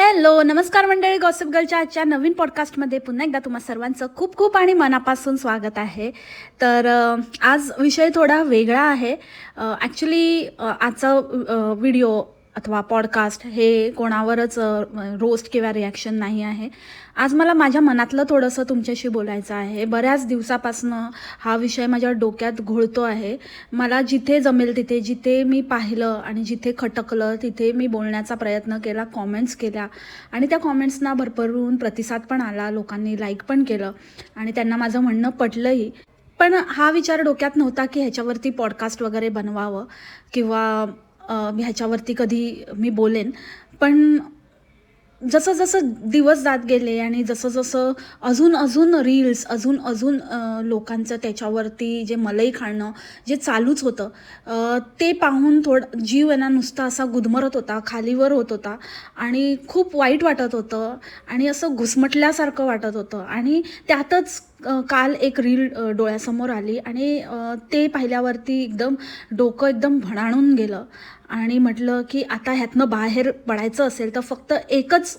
Hello नमस्कार मंडळी gossip गर्लच्या आजच्या नवीन पॉडकास्टमध्ये पुन्हा एकदा तुम्हा सर्वांचं खूप खूप आणि मनापासून स्वागत आहे. तर आज विषय थोडा वेगळा आहे. ॲक्च्युली आजचा व्हिडिओ अथवा पॉडकास्ट हे कोणावरच रोस्ट किंवा रिॲक्शन नाही आहे. आज मला माझ्या मनातलं थोडंसं तुमच्याशी बोलायचं आहे. बऱ्याच दिवसापासनं हा विषय माझ्या डोक्यात घोळतो आहे. मला जिथे जमेल तिथे जिथे मी पाहिलं आणि जिथे खटकलं तिथे मी बोलण्याचा प्रयत्न केला कॉमेंट्स केल्या. आणि त्या कॉमेंट्सना भरभरून प्रतिसाद पण आला लोकांनी लाईक पण केलं आणि त्यांना माझं म्हणणं पटलंही. पण हा विचार डोक्यात नव्हता की ह्याच्यावरती पॉडकास्ट वगैरे बनवावं किंवा ह्याच्यावरती कधी मी बोलेन. पण जसं जसं दिवस जात गेले आणि जसं जसं अजून अजून रील्स अजून अजून लोकांचं त्याच्यावरती जे मलई खाणं जे चालूच होतं ते पाहून थोडं जीव आहे ना नुसता असा गुदमरत होता खालीवर होत होता आणि खूप वाईट वाटत होतं आणि असं घुसमटल्यासारखं वाटत होतं आणि त्यातच काल एक रील डोळ्यासमोर आली आणि ते पाहिल्यावरती एकदम डोकं एकदम भणाणून गेलं. आणि म्हटलं की आता ह्यातनं बाहेर पडायचं असेल तर फक्त एकच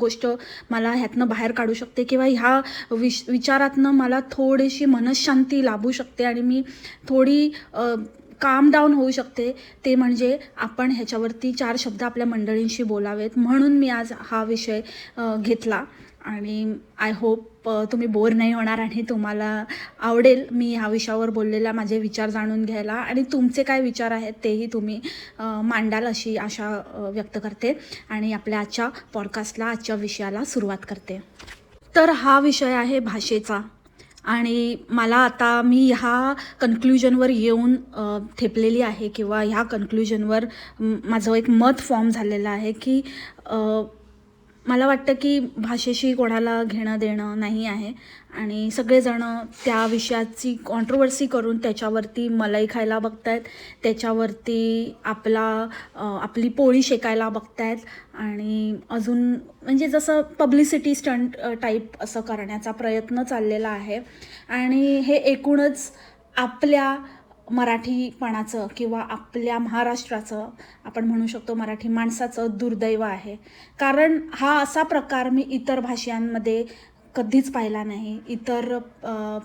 गोष्ट मला ह्यातनं बाहेर काढू शकते किंवा ह्या विश विचारातनं मला थोडीशी मनशांती लाभू शकते आणि मी थोडी काम डाऊन होऊ शकते. ते म्हणजे आपण ह्याच्यावरती चार शब्द आपल्या मंडळींशी बोलावेत म्हणून मी आज हा विषय घेतला. आणि आय होप तुम्ही बोर नाही होणार आणि तुम्हाला आवडेल मी ह्या विषयावर बोललेला माझे विचार जाणून घ्यायला. आणि तुमचे काय विचार आहेत तेही तुम्ही मांडाल अशी आशा व्यक्त करते. आणि आपल्या आजच्या पॉडकास्टला आजच्या विषयाला सुरुवात करते. तर हा विषय आहे भाषेचा. आणि मला आता मी ह्या कन्क्ल्युजनवर येऊन थेपलेली आहे किंवा ह्या कन्क्ल्युजनवर माझं एक मत फॉर्म झालेलं आहे की मला वाटतं की भाषेशी कोणाला घेणं देणं नाही आहे. आणि सगळेजणं त्या विषयाची कॉन्ट्रोवर्सी करून त्याच्यावरती मलाई खायला बघतायत. त्याच्यावरती आपला आपली पोळी शेकायला बघतायत. आणि अजून म्हणजे जसं पब्लिसिटी स्टंट टाईप असं करण्याचा प्रयत्न चाललेला आहे. आणि हे एकूणच आपल्या मराठीपणाचं किंवा आपल्या महाराष्ट्राचं आपण म्हणू शकतो मराठी माणसाचं दुर्दैव आहे. कारण हा असा प्रकार मी इतर भाषांमध्ये कधीच पाहिला नाही. इतर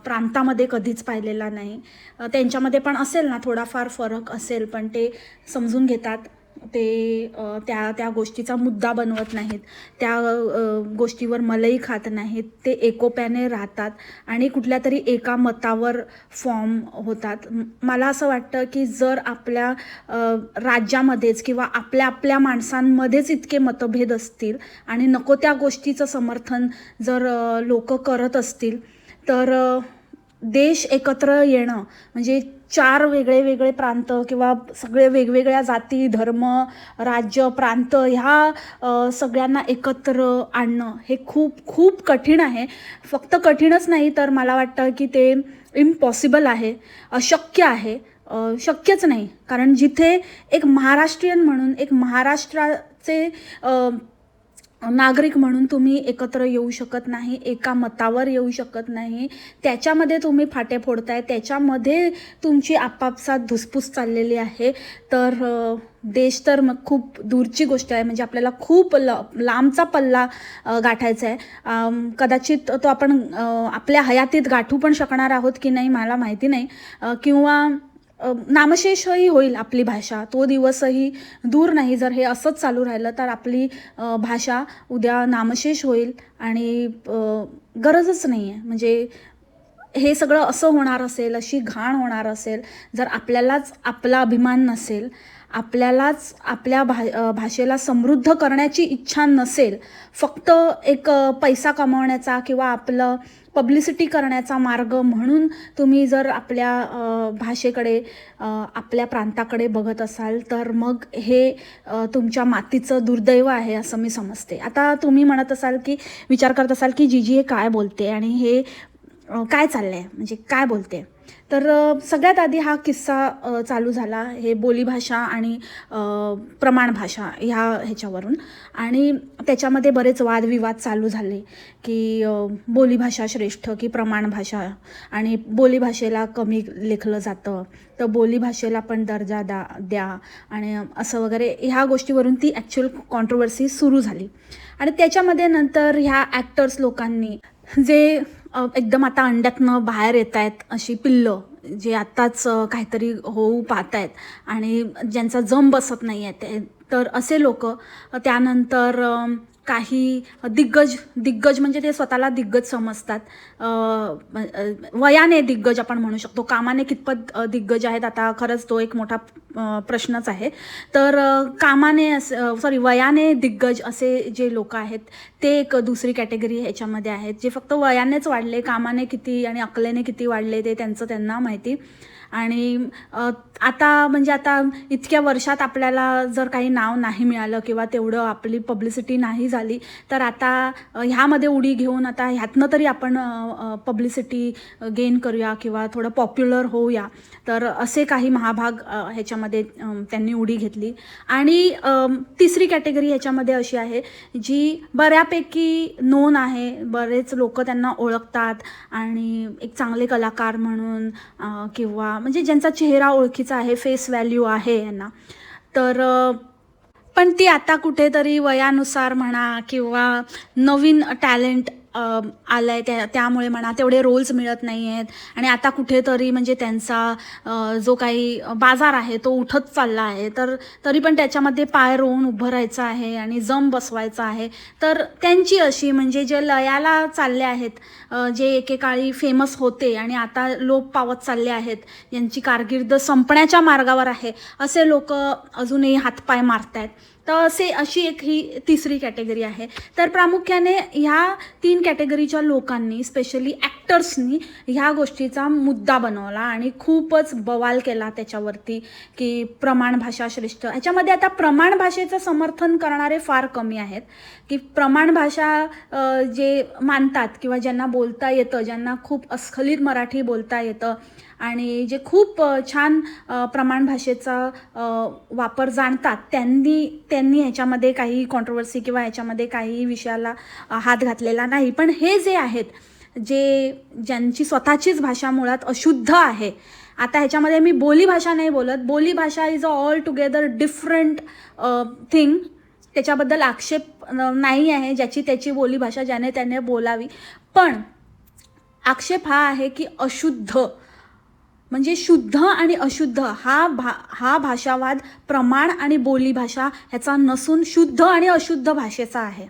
प्रांतामध्ये कधीच पाहिलेला नाही. त्यांच्यामध्ये पण असेल ना थोडाफार फरक असेल पण ते समजून घेतात. ते त्या त्या गोष्टीचा मुद्दा बनवत नाहीत. त्या गोष्टीवर मलई खात नाहीत. ते एकोप्याने राहतात आणि कुठल्या तरी एका मतावर फॉर्म होतात. मला असं वाटतं की जर आपल्या राज्यामध्येच किंवा आपल्या आपल्या माणसांमध्येच इतके मतभेद असतील आणि नको त्या गोष्टीचं समर्थन जर लोक करत असतील तर देश एकत्र येणं म्हणजे चार वेगळे वेगळे प्रांत किंवा सगळे वेगवेगळ्या जाती धर्म राज्य प्रांत ह्या सगळ्यांना एकत्र आणणं हे खूप खूप कठीण आहे. फक्त कठीणच नाही तर मला वाटतं की ते इम्पॉसिबल आहे अशक्य आहे. शक्यच नाही. कारण जिथे एक महाराष्ट्रीयन म्हणून एक महाराष्ट्राचे नागरिक म्हणून तुम्ही एकत्र येऊ शकत नाही एका मतावर येऊ शकत नाही. त्याच्यामध्ये तुम्ही फाटे फोडताय त्याच्यामध्ये तुमची आपापसात धुसफूस चाललेली आहे. तर देश तर मग खूप दूरची गोष्ट आहे म्हणजे आपल्याला खूप ल लांबचा पल्ला गाठायचा आहे कदाचित तो आपण आपल्या हयातीत गाठू पण शकणार आहोत की नाही मला माहिती नाही. किंवा नामशेषही होईल आपली भाषा. तो दिवसही दूर नाही. जर हे असंच चालू राहिलं तर आपली भाषा उद्या नामशेष होईल आणि गरजच नाही आहे म्हणजे हे सगळं असं होणार असेल अशी घाण होणार असेल जर आपल्यालाच आपला अभिमान नसेल आपल्यालाच आपल्या भा भाषेला समृद्ध करण्याची इच्छा नसेल फक्त एक पैसा कमावण्याचा किंवा आपलं पब्लिसिटी करण्याचा मार्ग म्हणून तुम्ही जर आपल्या भाषेकडे आपल्या प्रांताकडे बघत असाल तर मग हे तुमच्या मातीचं दुर्दैव आहे असं मी समजते. आता तुम्ही म्हणत असाल की विचार करत असाल की जीजी हे काय बोलते आणि हे काय चाललं आहे म्हणजे काय बोलते? तर सगळ्यात आधी हा किस्सा चालू झाला. हे बोलीभाषा आणि प्रमाणभाषा प्रमाण भाषा ह्या ह्याच्यावरून. आणि त्याच्यामध्ये बरेच वादविवाद चालू झाले की बोलीभाषा श्रेष्ठ की प्रमाण भाषा. आणि बोलीभाषेला कमी लेखलं जातं. तर बोलीभाषेला पण दर्जा दा द्या. आणि असं वगैरे ह्या गोष्टीवरून ती ॲक्च्युअल कॉन्ट्रोवर्सी सुरू झाली. आणि त्याच्यामध्ये नंतर ह्या ॲक्टर्स लोकांनी जे एकदम आता अंड्यातनं बाहेर येत आहेत अशी पिल्लं जे आत्ताच काहीतरी होऊ पाहत आहेत आणि ज्यांचा जम बसत नाही आहे ते. तर असे लोक त्यानंतर काही दिग्गज दिग्गज म्हणजे ते स्वतःला दिग्गज समजतात. वयाने दिग्गज आपण म्हणू शकतो. कामाने कितपत दिग्गज आहेत आता खरंच तो एक मोठा प्रश्नच आहे. तर कामाने कामाने सॉरी वयाने दिग्गज असे जे लोक आहेत ते एक दुसरी कॅटेगरी ह्याच्यामध्ये आहेत. जे फक्त वयानेच वाढले कामाने किती आणि अकलेने किती वाढले ते त्यांचं त्यांना माहिती. आणि आता म्हणजे आता इतक्या वर्षात आपल्याला जर काही नाव नाही मिळालं किंवा तेवढं आपली पब्लिसिटी नाही झाली तर आता ह्यामध्ये उडी घेऊन आता ह्यातनं तरी आपण पब्लिसिटी गेन करूया किंवा थोडं पॉप्युलर होऊया. तर असे काही महाभाग ह्याच्यामध्ये त्यांनी उडी घेतली. आणि तिसरी कॅटेगरी ह्याच्यामध्ये अशी आहे जी बऱ्यापैकी नोन आहे. बरेच लोक त्यांना ओळखतात आणि एक चांगले कलाकार म्हणून किंवा म्हणजे ज्यांचा चेहरा ओळखीचा आहे फेस व्हॅल्यू आहे यांना. तर पण ती आता कुठेतरी वयानुसार म्हणा किंवा नवीन टॅलेंट आलं आहे त्या त्यामुळे म्हणा तेवढे रोल्स मिळत नाही आहेत आणि आता कुठेतरी म्हणजे त्यांचा जो काही बाजार आहे तो उठत चालला आहे. तर तरी पण त्याच्यामध्ये पाय रोवून उभं राहायचं आहे आणि जम बसवायचं आहे. तर त्यांची अशी म्हणजे जे लयाला चालले आहेत जे एकेकाळी फेमस होते आणि आता लोप पावत चालले आहेत यांची कारकीर्द संपण्याच्या मार्गावर आहे असे लोक अजूनही हातपाय मारत आहेत तर असे अशी एक ही तिसरी कॅटेगरी आहे. तर प्रामुख्याने ह्या तीन कॅटेगरीच्या लोकांनी स्पेशली ॲक्टर्सनी ह्या गोष्टीचा मुद्दा बनवला आणि खूपच बवाल केला त्याच्यावरती की प्रमाण भाषा श्रेष्ठ. ह्याच्यामध्ये आता प्रमाण भाषेचं समर्थन करणारे फार कमी आहेत की प्रमाण भाषा जे मानतात किंवा ज्यांना बोलता येतं ज्यांना खूप अस्खलित मराठी बोलता येतं आणि जे खूप छान प्रमाण भाषेचा वापर जाणतात त्यांनी त्यांनी ह्याच्यामध्ये काही कॉन्ट्रोवर्सी किंवा ह्याच्यामध्ये काही विषयाला हात घातलेला नाही. पण हे जे आहेत जे ज्यांची स्वतःचीच भाषा मुळात अशुद्ध आहे आता ह्याच्यामध्ये मी बोलीभाषा नाही बोलत. बोलीभाषा is a altogether different thing त्याच्याबद्दल आक्षेप नाही आहे ज्याची त्याची बोलीभाषा ज्याने त्याने बोलावी. पण आक्षेप हा आहे की अशुद्ध. म्हणजे शुद्ध आणि अशुद्ध हा भा हा भाषावाद प्रमाण आणि बोलीभाषा ह्याचा नसून शुद्ध आणि अशुद्ध भाषेचा आहे.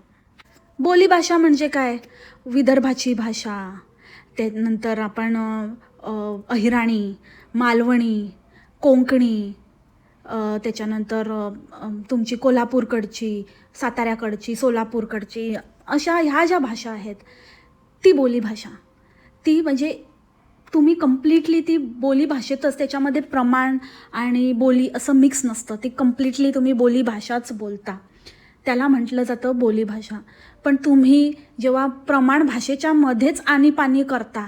बोलीभाषा म्हणजे काय? विदर्भाची भाषा. त्यानंतर आपण अहिराणी मालवणी कोंकणी त्याच्यानंतर तुमची कोल्हापूरकडची साताऱ्याकडची सोलापूरकडची अशा ह्या ज्या भाषा आहेत ती बोलीभाषा ती म्हणजे तुम्ही कम्प्लिटली ती बोली भाषेतच त्याच्यामध्ये प्रमाण आणि बोली असं मिक्स नसतं. ती कम्प्लिटली तुम्ही बोली भाषाच बोलता. त्याला म्हटलं जातं बोलीभाषा पण तुम्ही जेव्हा प्रमाण भाषेच्या मध्येच आणीपाणी करता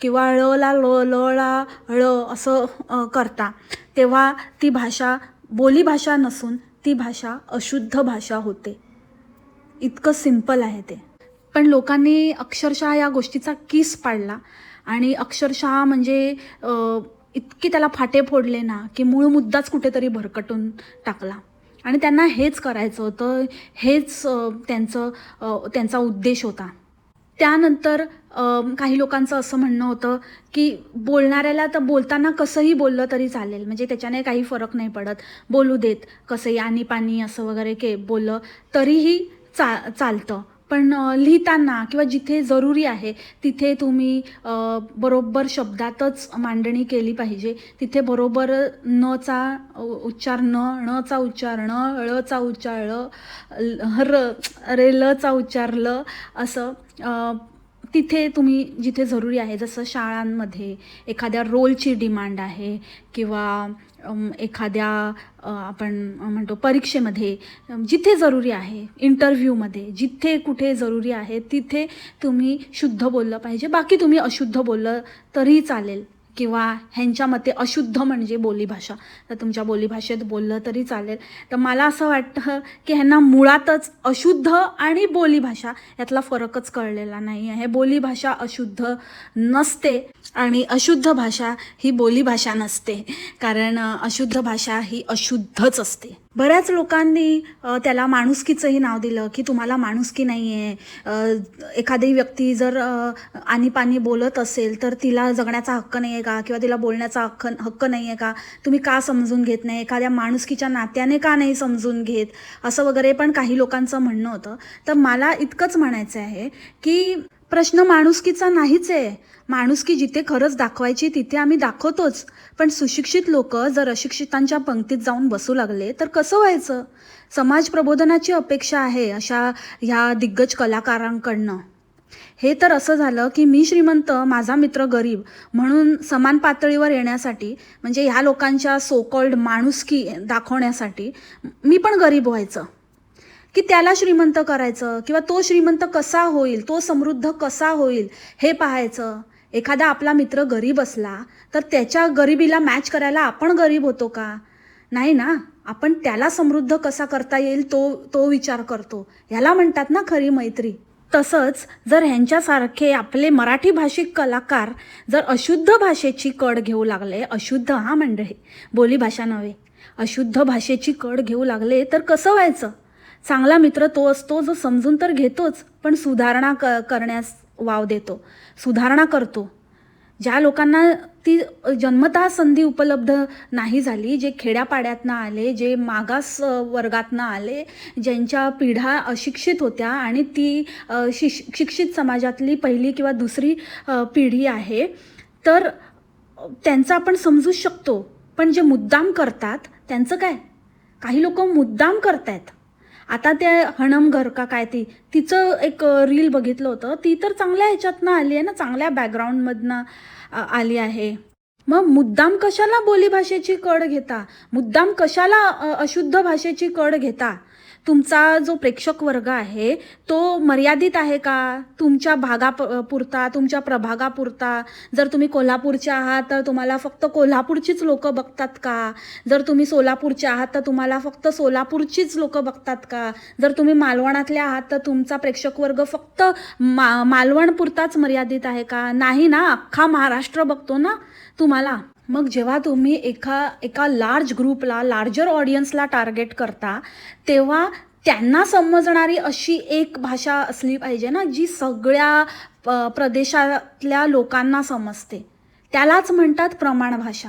किंवा ळ ला ल ल ला ळ असं करता तेव्हा ती भाषा बोलीभाषा नसून ती भाषा अशुद्ध भाषा होते. इतकं सिंपल आहे ते. पण लोकांनी अक्षरशः या गोष्टीचा किस पाडला. आणि अक्षरशः म्हणजे इतकी त्याला फाटे फोडले ना की मूळ मुद्दाच कुठेतरी भरकटून टाकला. आणि त्यांना हेच करायचं होतं हेच त्यांचं त्यांचा उद्देश होता. त्यानंतर काही लोकांचं असं म्हणणं होतं की बोलणाऱ्याला तर बोलताना कसंही बोललं तरी चालेल म्हणजे त्याच्याने काही फरक नाही पडत. बोलू देत कसंही आणि पाणी असं वगैरे के बोललं तरीही चा चालतं. पण लिहिताना किंवा जिथे जरुरी आहे तिथे तुम्ही बरोबर शब्दातच मांडणी केली पाहिजे. तिथे बरोबर न चा उच्चार न णचा उच्चार ळ चा उच्चार ळ र अरे ल चा उच्चार ल असं तिथे तुम्ही जिथे जरुरी आहे जसं शाळांमध्ये एखाद्या रोलची डिमांड आहे किंवा एखाद्या आपण म्हणतो परीक्षेमध्ये जिथे जरुरी आहे इंटरव्ह्यूमध्ये जिथे कुठे जरुरी आहे तिथे तुम्ही शुद्ध बोललं पाहिजे. बाकी तुम्ही अशुद्ध बोललं तरी चालेल. किंवा ह्यांच्या मते अशुद्ध म्हणजे बोलीभाषा तर तुमच्या बोलीभाषेत बोललं तरी चालेल. तर मला असं वाटतं की ह्यांना मुळातच अशुद्ध आणि बोलीभाषा यातला फरकच कळलेला नाही आहे बोलीभाषा अशुद्ध नसते. आणि अशुद्ध भाषा ही बोलीभाषा नसते. कारण अशुद्ध भाषा ही अशुद्धच असते. बऱ्याच लोकांनी त्याला माणुसकीचंही नाव दिलं की तुम्हाला माणुसकी नाही आहे एखादी व्यक्ती जर अ, आणीपाणी बोलत असेल तर तिला जगण्याचा हक्क नाही आहे का? किंवा तिला बोलण्याचा हक्क हक्क नाही आहे का? तुम्ही का समजून घेत नाही? एखाद्या माणुसकीच्या नात्याने का नाही समजून घेत? असं वगैरे पण काही लोकांचं म्हणणं होतं. तर मला इतकंच म्हणायचं आहे की प्रश्न माणुसकीचा नाहीच आहे. माणुसकी जिथे खरंच दाखवायची तिथे आम्ही दाखवतोच. पण सुशिक्षित लोक जर अशिक्षितांच्या पंक्तीत जाऊन बसू लागले तर कसं व्हायचं? समाज प्रबोधनाची अपेक्षा आहे अशा ह्या दिग्गज कलाकारांकडनं. हे तर असं झालं की मी श्रीमंत माझा मित्र गरीब म्हणून समान पातळीवर येण्यासाठी म्हणजे ह्या लोकांच्या सोकॉल्ड माणुसकी दाखवण्यासाठी मी पण गरीब व्हायचं. की त्याला श्रीमंत करायचं किंवा तो श्रीमंत कसा होईल तो समृद्ध कसा होईल हे पाहायचं. एखादा आपला मित्र गरीब असला तर त्याच्या गरिबीला मॅच करायला आपण गरीब होतो का? नाही ना? आपण त्याला समृद्ध कसा करता येईल तो तो विचार करतो. ह्याला म्हणतात ना खरी मैत्री. तसंच जर ह्यांच्यासारखे आपले मराठी भाषिक कलाकार जर अशुद्ध भाषेची कड घेऊ लागले अशुद्ध हा मंडळी बोलीभाषा नव्हे अशुद्ध भाषेची कड घेऊ लागले तर कसं व्हायचं? चांगला मित्र तो असतो जो समजून तर घेतोच पण सुधारणा क करण्यास वाव देतो. सुधारणा करतो. ज्या लोकांना ती जन्मतः संधी उपलब्ध नाही झाली जे खेड्यापाड्यातनं आले जे मागास वर्गातनं आले ज्यांच्या पिढ्या अशिक्षित होत्या आणि ती अ, शिश शिक्षित समाजातली पहिली किंवा दुसरी पिढी आहे तर त्यांचं आपण समजू शकतो. पण जे मुद्दाम करतात त्यांचं काय? काही लोक मुद्दाम करतायत. आता त्या हणम घर का काय ती तिचं एक रील बघितलं होतं. ती तर चांगल्या ह्याच्यातनं आली आहे ना चांगल्या बॅकग्राऊंडमधनं आली आहे. मग मुद्दाम कशाला बोलीभाषेची कड घेता? मुद्दाम कशाला अशुद्ध भाषेची कड घेता? तुमचा जो प्रेक्षक वर्ग आहे तो मर्यादित आहे का? तुमच्या भागा पुरता तुमच्या प्रभागापुरता? जर तुम्ही कोल्हापूरचे आहात तर तुम्हाला फक्त कोल्हापूरचीच लोक बघतात का? जर तुम्ही सोलापूरचे आहात तर तुम्हाला फक्त सोलापूरचीच लोक बघतात का? जर तुम्ही मालवणातले आहात तर तुमचा प्रेक्षक वर्ग फक्त मा मालवणपुरताच मर्यादित आहे का? नाही ना अख्खा महाराष्ट्र बघतो ना तुम्हाला? मग जेव्हा तुम्ही एका एका लार्ज ग्रुपला लार्जर ऑडियन्सला टार्गेट करता तेव्हा त्यांना समजणारी अशी एक भाषा असली पाहिजे ना जी सगळ्या प- प्रदेशातल्या लोकांना समजते. त्यालाच म्हणतात प्रमाण भाषा.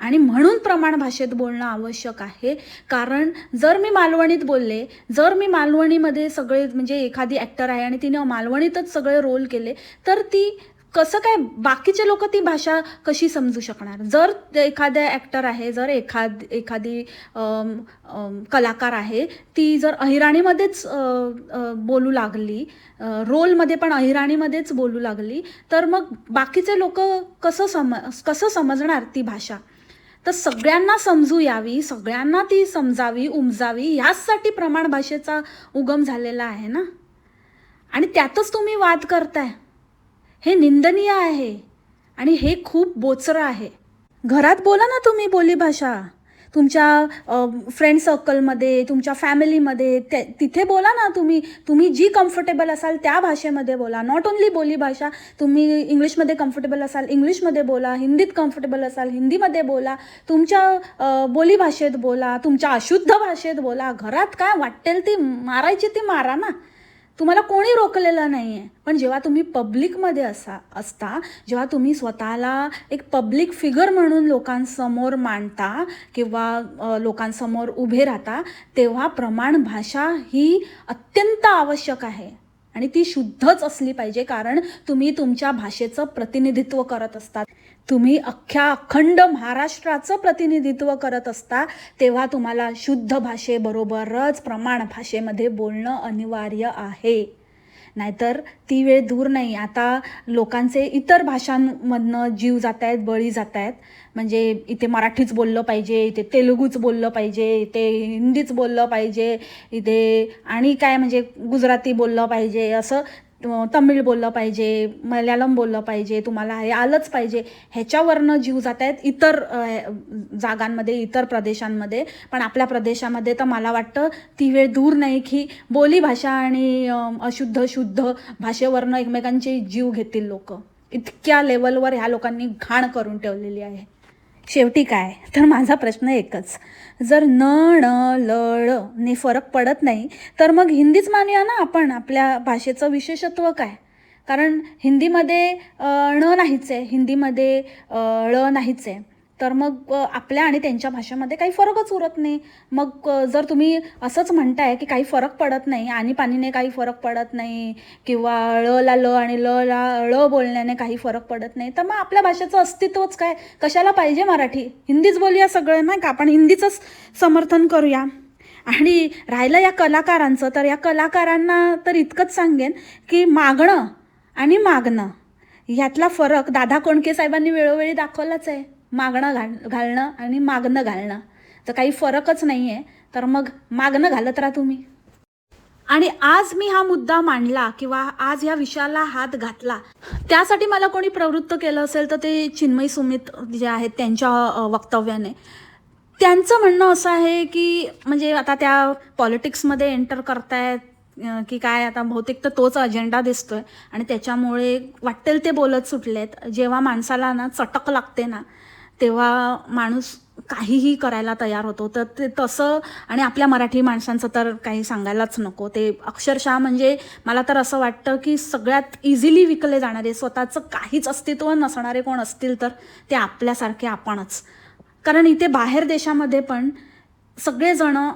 आणि म्हणून प्रमाण भाषेत बोलणं आवश्यक आहे. कारण जर मी मालवणीत बोलले जर मी मालवणीमध्ये सगळे म्हणजे एखादी ॲक्टर आहे आणि तिने मालवणीतच सगळे रोल केले तर ती कसं काय बाकीचे लोक ती भाषा कशी समजू शकणार? जर एखाद्या ॲक्टर आहे जर एखाद एखादी कलाकार आहे ती जर अहिराणीमध्येच बोलू लागली रोलमध्ये पण अहिराणीमध्येच बोलू लागली तर मग बाकीचे लोक कसं सम कसं समजणार ती भाषा? तर सगळ्यांना समजू यावी सगळ्यांना ती समजावी उमजावी ह्याचसाठी प्रमाण भाषेचा उगम झालेला आहे ना? आणि त्यातच तुम्ही वाद करताय. हे निंदनीय आहे आणि हे खूप बोचरं आहे. घरात बोला ना तुम्ही बोलीभाषा तुमच्या फ्रेंड सर्कलमध्ये तुमच्या फॅमिलीमध्ये ते तिथे बोला ना तुम्ही. तुम्ही जी कम्फर्टेबल असाल त्या भाषेमध्ये बोला. नॉट ओन्ली बोलीभाषा तुम्ही इंग्लिशमध्ये कम्फर्टेबल असाल इंग्लिशमध्ये बोला. हिंदीत कम्फर्टेबल असाल हिंदीमध्ये बोला. तुमच्या बोलीभाषेत बोला. तुमच्या अशुद्ध भाषेत बोला. घरात काय वाटेल ती मारायची ती मारा ना. तुम्हाला कोणी रोखलेलं नाही आहे पण जेव्हा तुम्ही पब्लिकमध्ये असा असता जेव्हा तुम्ही स्वतःला एक पब्लिक फिगर म्हणून लोकांसमोर मांडता किंवा लोकांसमोर उभे राहता तेव्हा प्रमाण भाषा ही अत्यंत आवश्यक आहे. आणि ती शुद्धच असली पाहिजे कारण तुम्ही तुमच्या भाषेचं प्रतिनिधित्व करत असतात. तुम्ही अख्ख्या अखंड महाराष्ट्राचं प्रतिनिधित्व करत असता तेव्हा तुम्हाला शुद्ध भाषेबरोबरच प्रमाण भाषेमध्ये बोलणं अनिवार्य आहे. नाहीतर ती वेळ दूर नाही. आता लोकांचे इतर भाषांमधनं जीव जात आहेत बळी जात आहेत म्हणजे इथे मराठीच बोललं पाहिजे इथे तेलुगूच बोललं पाहिजे इथे हिंदीच बोललं पाहिजे इथे आणि काय म्हणजे गुजराती बोललं पाहिजे असं तमिळ बोललं पाहिजे मल्याळम बोललं पाहिजे तुम्हाला हे आलंच पाहिजे. ह्याच्यावरनं जीव जात आहेत इतर जागांमध्ये इतर प्रदेशांमध्ये. पण आपल्या प्रदेशामध्ये तर मला वाटतं ती वेळ दूर नाही की बोलीभाषा आणि अशुद्ध शुद्ध भाषेवरनं एकमेकांचे जीव घेतील लोक. इतक्या लेवलवर ह्या लोकांनी घाण करून ठेवलेली आहे. शेवटी काय? तर माझा प्रश्न एकच. जर न ण ल ळ ने फरक पडत नाही तर मग हिंदीच मानूया ना आपण? आपल्या भाषेचं विशेषत्व काय? कारण हिंदीमध्ये ण नाहीच आहे. हिंदीमध्ये ळ नाहीच आहे. तर मग आपल्या आणि त्यांच्या भाषेमध्ये काही फरकच उरत नाही. मग जर तुम्ही असंच म्हणताय की काही फरक पडत नाही आणि पाणीने काही फरक पडत नाही किंवा ळ ला ल आणि ल ला ळ बोलण्याने काही फरक पडत नाही तर मग आपल्या भाषेचं अस्तित्वच काय? कशाला पाहिजे मराठी? हिंदीच बोलूया सगळं नाही का? आपण हिंदीचंच समर्थन करूया. आणि राहिलं या कलाकारांचं तर या कलाकारांना तर इतकंच सांगेन की मागणं आणि मागणं ह्यातला फरक दादा कोणके साहेबांनी वेळोवेळी दाखवलाच आहे. मागणं घाल घालणं आणि मागणं घालणं. तर काही फरकच नाही आहे तर मग मागणं घालत राहा तुम्ही. आणि आज मी हा मुद्दा मांडला किंवा आज या विषयाला हात घातला त्यासाठी मला कोणी प्रवृत्त केलं असेल तर ते चिन्मयी सुमित जे आहेत त्यांच्या वक्तव्याने. त्यांचं म्हणणं असं आहे की म्हणजे आता त्या पॉलिटिक्समध्ये एंटर करतायत की काय आता बहुतेक तर तोच अजेंडा दिसतोय. आणि त्याच्यामुळे वाटेल ते बोलत सुटलेत. जेव्हा माणसाला ना चटक लागते ना तेव्हा माणूस काहीही करायला तयार होतो. तर ते तसं आणि आपल्या मराठी माणसांचं तर काही सांगायलाच नको. ते अक्षरशः म्हणजे मला तर असं वाटतं की सगळ्यात इझिली विकले जाणारे स्वतःचं काहीच अस्तित्व नसणारे कोण असतील तर ते आपल्यासारखे आपणच. कारण इथे बाहेर देशामध्ये पण सगळेजणं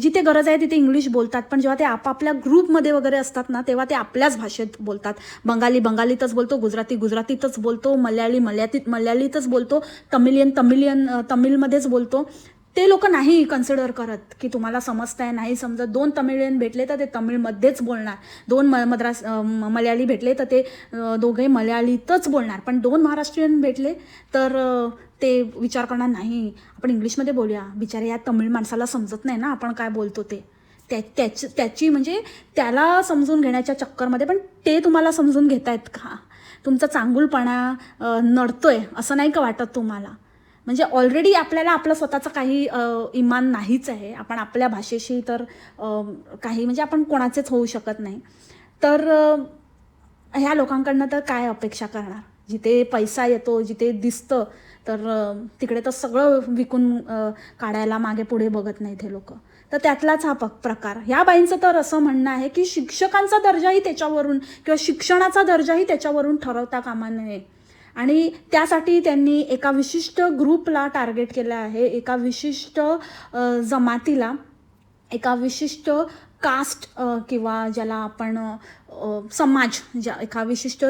जिथे गरज आहे तिथे इंग्लिश बोलतात. पण जेव्हा ते आपापल्या ग्रुपमध्ये वगैरे असतात ना तेव्हा ते आपल्याच भाषेत बोलतात. बंगाली बंगालीतच बोलतो गुजराती गुजरातीतच बोलतो मल्याळी मल्यातीत मल्याळीतच बोलतो तमिलियन तमिलियन तमिळमध्येच बोलतो. ते लोक नाही कन्सिडर करत की तुम्हाला समजताय नाही समजत. दोन तमिळियन भेटले तर ते तमिळमध्येच बोलणार. दोन म मद्रास म- मल्याळी भेटले तर ते दोघे मल्याळीतच बोलणार. पण दोन महाराष्ट्रीयन भेटले तर ते विचार करणार नाही आपण इंग्लिशमध्ये बोलूया. बिचारे या तमिळ माणसाला समजत नाही ना आपण काय बोलतो ते. त्या त्याची त्याची म्हणजे त्याला समजून घेण्याच्या चक्करमध्ये पण ते तुम्हाला समजून घेत आहेत का? तुमचा चांगुलपणा नडतोय असं नाही का वाटत तुम्हाला? म्हणजे ऑलरेडी आपल्याला आपलं स्वतःचं काही इमान नाहीच आहे. आपण आपल्या भाषेशी तर काही म्हणजे आपण कोणाचेच होऊ शकत नाही. तर ह्या लोकांकडनं तर काय अपेक्षा करणार? जिथे पैसा येतो जिथे दिसतं तर तिकडे तर सगळं विकून काढायला मागे पुढे बघत नाहीत हे लोक. तर त्यातलाच हा प- प्रकार. ह्या बाईंचं तर असं म्हणणं आहे की शिक्षकांचा दर्जाही त्याच्यावरून किंवा शिक्षणाचा दर्जाही त्याच्यावरून ठरवता कामा नये. आणि त्यासाठी त्यांनी एका विशिष्ट ग्रुपला टार्गेट केलं आहे. एका विशिष्ट जमातीला एका विशिष्ट कास्ट किंवा ज्याला आपण समाज ज्या एका विशिष्ट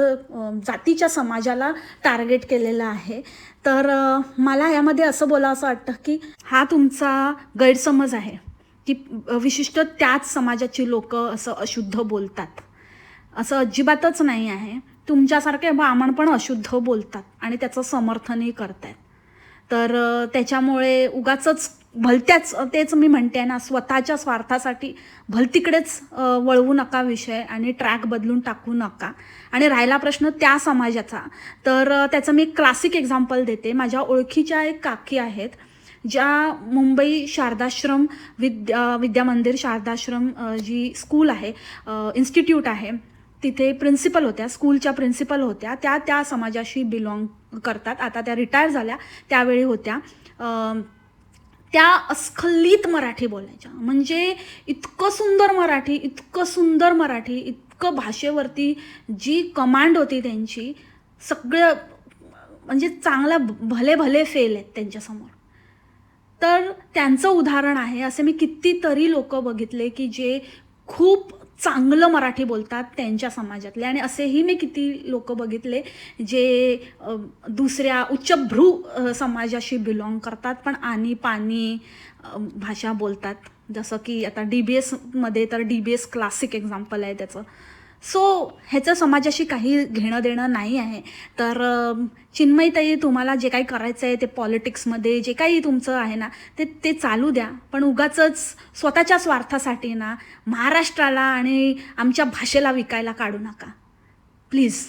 जातीच्या समाजाला टार्गेट केलेलं आहे. तर मला यामध्ये असं बोला असं वाटतं की हा तुमचा गैरसमज आहे की विशिष्ट त्याच समाजाची लोक असं अशुद्ध बोलतात. असं अजिबातच नाही आहे. तुमच्यासारखे ब्राह्मण पण अशुद्ध बोलतात आणि त्याचं समर्थनही करतायत. तर त्याच्यामुळे उगाच भलत्याच तेच मी म्हणते ना स्वतःच्या स्वार्थासाठी भलतीकडेच वळवू नका विषय आणि ट्रॅक बदलून टाकू नका. आणि राहिला प्रश्न त्या समाजाचा. तर त्याचं मी क्लासिक एक्झाम्पल देते. माझ्या ओळखीच्या एक काकी आहेत ज्या मुंबई शारदाश्रम विद्या विद्या मंदिर शारदाश्रम जी स्कूल आहे इन्स्टिट्यूट आहे तिथे प्रिन्सिपल होत्या स्कूलच्या प्रिन्सिपल होत्या. त्या त्या समाजाशी बिलॉंग करतात. आता त्या रिटायर झाल्या त्यावेळी होत्या. त्या अस्खलित मराठी बोलायच्या. म्हणजे इतकं सुंदर मराठी इतकं सुंदर मराठी इतकं भाषेवरती जी कमांड होती त्यांची सगळं म्हणजे चांगला भले भले फेल आहेत त्यांच्यासमोर. तर त्यांचं उदाहरण आहे असे मी कितीतरी लोक बघितले की जे खूप चांगलं मराठी बोलतात त्यांच्या समाजातले. आणि असेही मी किती लोक बघितले जे दुसऱ्या उच्चभ्रू समाजाशी बिलॉंग करतात पण आणि पाणी भाषा बोलतात. जसं की आता डी बी एसमध्ये तर D B S classic example आहे त्याचं. सो ह्याचं समाजाशी काही घेणं देणं नाही आहे. तर चिन्मयताई तुम्हाला जे काही करायचं आहे ते पॉलिटिक्समध्ये जे काही तुमचं आहे ना ते ते चालू द्या. पण उगाचंच स्वतःच्या स्वार्थासाठी ना महाराष्ट्राला आणि आमच्या भाषेला विकायला काढू नका. प्लीज.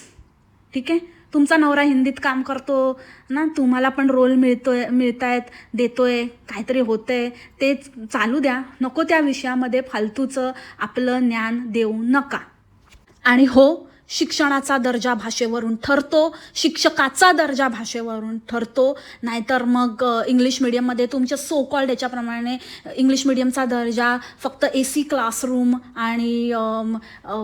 ठीक आहे? तुमचा नवरा हिंदीत काम करतो ना तुम्हाला पण रोल मिळतोय मिळतायत देतोय काहीतरी होतंय ते चालू द्या. नको त्या विषयामध्ये फालतूचं आपलं ज्ञान देऊ नका. आणि हो शिक्षणाचा दर्जा भाषेवरून ठरतो शिक्षकाचा दर्जा भाषेवरून ठरतो. नाहीतर मग इंग्लिश मिडियममध्ये तुमच्या सो कॉल्ड याच्याप्रमाणे इंग्लिश मिडियमचा दर्जा फक्त ए सी क्लासरूम आणि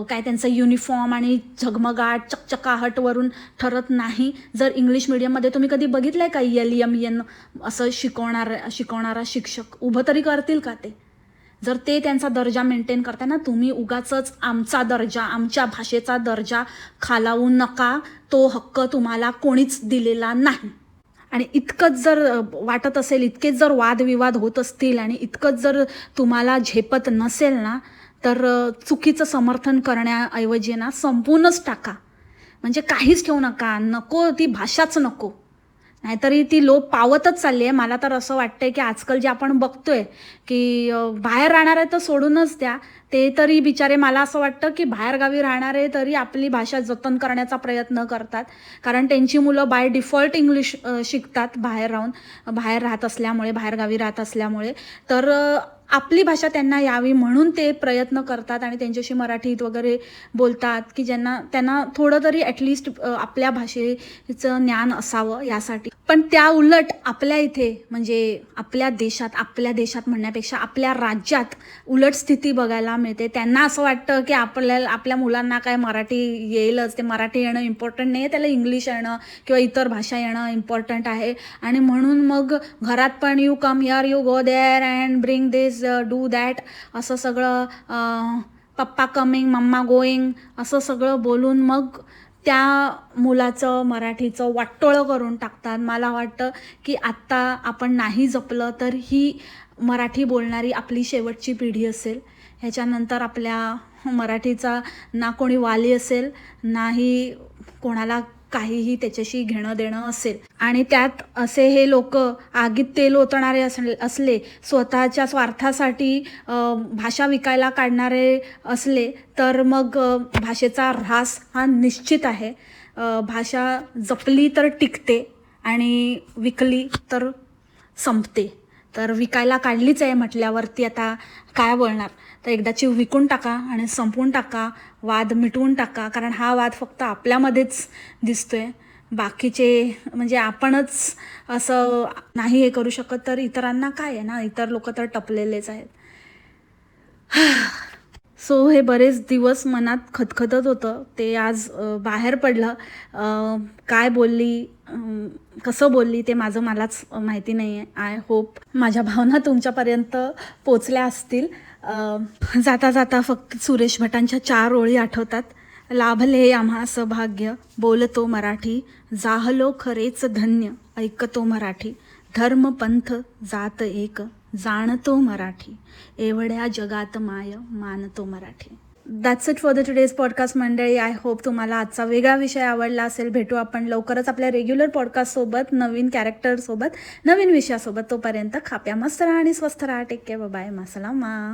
काय त्यांचं युनिफॉर्म आणि झगमगाट चकचकाहटवरून ठरत नाही. जर इंग्लिश मिडियममध्ये तुम्ही कधी बघितलं आहे का एल एम एन असं शिकवणार शिकवणारा शिक्षक? उभं तरी करतील का ते? जर ते त्यांचा दर्जा मेंटेन करताना तुम्ही उगाचच आमचा दर्जा आमच्या भाषेचा दर्जा खालावू नका. तो हक्क तुम्हाला कोणीच दिलेला नाही. आणि इतकंच जर वाटत असेल इतकेच जर वादविवाद होत असतील आणि इतकंच जर तुम्हाला झेपत नसेल ना तर चुकीचं समर्थन करण्याऐवजी ना संपूर्णच टाका. म्हणजे काहीच ठेवू नका. नको ती भाषाच नको. नाहीतरी ती लोप पावतच चालली आहे. मला तर असं वाटतंय की आजकाल जे आपण बघतोय की बाहेर राहणारे तर सोडूनच द्या. ते तरी बिचारे मला असं वाटतं की बाहेरगावी राहणारे तरी आपली भाषा जतन करण्याचा प्रयत्न करतात. कारण त्यांची मुलं बाय डिफॉल्ट इंग्लिश शिकतात बाहेर राहून बाहेर राहत असल्यामुळे बाहेरगावी राहत असल्यामुळे. तर आपली भाषा त्यांना यावी म्हणून ते प्रयत्न करतात आणि त्यांच्याशी मराठीत वगैरे बोलतात की ज्यांना त्यांना थोडं तरी ॲटलिस्ट आपल्या भाषेचं ज्ञान असावं यासाठी. पण त्या उलट आपल्या इथे म्हणजे आपल्या देशात आपल्या देशात म्हणण्यापेक्षा आपल्या राज्यात उलट स्थिती बघायला मिळते. त्यांना असं वाटतं की आपल्याला आपल्या मुलांना काय मराठी येईलच. ते मराठी येणं इम्पॉर्टंट नाही आहे त्याला इंग्लिश येणं किंवा इतर भाषा येणं इम्पॉर्टंट आहे. आणि म्हणून मग घरात पण you come here you go there and bring this do that असं सगळं पप्पा कमिंग मम्मा गोईंग असं सगळं बोलून मग त्या मुलाचं मराठीचं वाटोळं करून टाकतात. मला वाटतं की आत्ता आपण नाही जपलं तर ही मराठी बोलणारी आपली शेवटची पिढी असेल. ह्याच्यानंतर आपल्या मराठीचा ना कोणी वाली असेल नाही कोणाला काहीही त्याच्याशी घेणं देणं असेल. आणि त्यात असे हे लोक आगीत तेल ओतणारे असले असले स्वतःच्या स्वार्थासाठी भाषा विकायला काढणारे असले तर मग भाषेचा ऱ्हास हा निश्चित आहे. भाषा जपली तर टिकते आणि विकली तर संपते. तर विकायला काढलीच आहे म्हटल्यावरती आता काय बोलणार? तर एकदा एकदाची विकून टाका आणि संपवून टाका वाद मिटवून टाका कारण हा वाद फक्त आपल्यामध्येच दिसतोय. बाकीचे म्हणजे आपणच असं नाही हे करू शकत तर इतरांना काय आहे ना? इतर लोक तर टपलेलेच आहेत. सो हे बरेच दिवस मनात खतखतत होतं. ते आज बाहेर पडलं. काय बोलली कसं बोलली ते माझं मलाच माहिती नाही आहे आय होप माझ्या भावना तुमच्यापर्यंत पोचल्या असतील. जाता जाता फक्त सुरेश भटांच्या चार ओळी आठवतात. लाभले आम्हा सौभाग्य बोलतो मराठी जाहलो खरेच धन्य ऐकतो मराठी. धर्म पंथ जात एक जाणतो मराठी. एवढ्या जगात माय मानतो Marathi. That's it for the today's podcast मंडळी. आय होप तुम्हाला आजचा वेगळा विषय आवडला असेल. भेटू आपण लवकरच आपल्या रेग्युलर पॉडकास्टसोबत नवीन कॅरेक्टरसोबत नवीन विषयासोबत. तोपर्यंत खाप्या मस्त राहा आणि स्वस्थ राहा. Take care bye मसलामा